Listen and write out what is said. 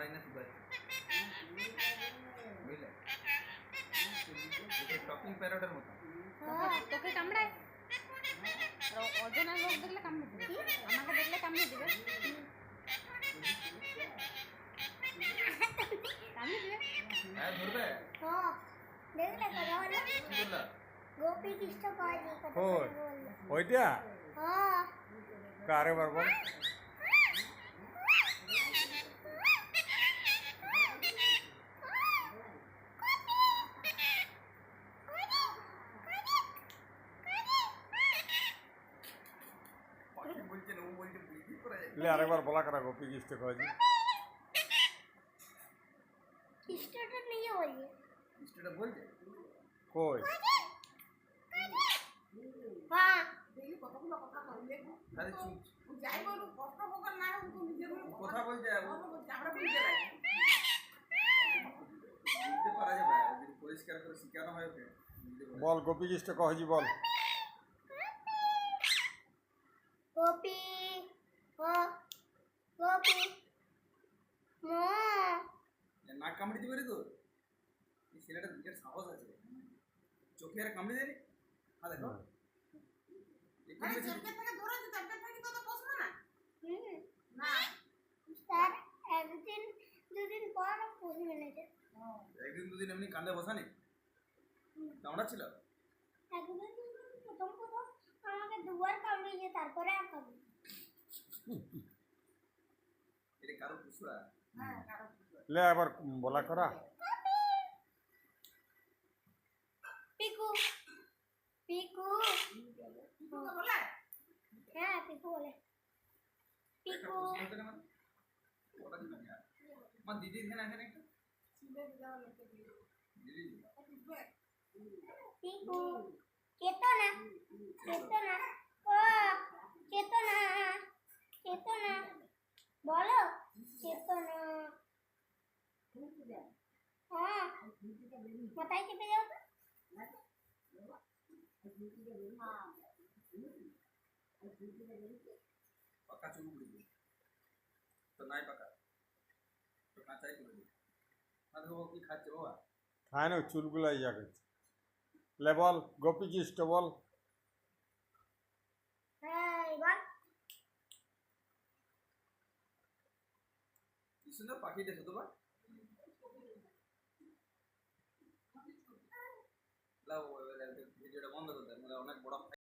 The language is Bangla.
বাড়াই না সুগার বুঝলে? টকিং প্যারোটের মতো। তোকে কামড়ায়? অজনা লোক দেখলে কামড়ে দেবে। আমাকে দেখলে কামড়ে দেবে। কামড়ে দেবে হ্যাঁ কারে বারবার করা লে আরেকবার বলা করা গোপী কৃষ্ণ কয়েছি কৃষ্ণটা নিয়ে বলছে মিস্টারটা বলছে কই? হ্যাঁ। আরে চুপ। যাই বলুক কষ্ট হোক আর না হোক তুমি যেগুলো কথা আমরা বুঝতে পারি যাবে যদি পরিষ্কার করে শেখানো হয় ওকে বল গোপী কৃষ্ণ কহজি বল। গোপী ও গোপী মো যাবে। নাক কামড়ে দিবে রে তো এই ছেলেটা বিরাট সাহস আছে। চোখে আর কামড়ে দেয়নি হ্যাঁ দেখো। স্যার একদিন দুদিন পর পুষে মেলেছে। একদিন দুদিন এমনি কান্দে বসানি কামড়াচ্ছিল? একদিন প্রথম প্রথম আমাকে দুবার কামড়িয়েছে তারপরে আর কামড়ি এটা কারও কুসুরা হ্যাঁ কারও লে আবার বলা করা। পিকু পিকু। বলে হ্যাঁ পিকু বলে। পিকু। মানে? আমার দিদি এখানে এখানে একটা পিকু চেতনা চেতনা। ও চেতনা চেতনা। বলো চেতনা। হ্যাঁ মাথায় চেপে যাও তো পাকা চুল করে দিই তো নাই পাকা তো কাঁচাই করে দিই না দেখো কি খাচ্ছে বাবা খায় না চুলগুলা ইয়া করছে লে বল গোপী কৃষ্ণ বল হ্যাঁ এবার কি সুন্দর পাখি দেখো তো বা লাও, ভিডিওটা বন্ধ করতে অনেক বড়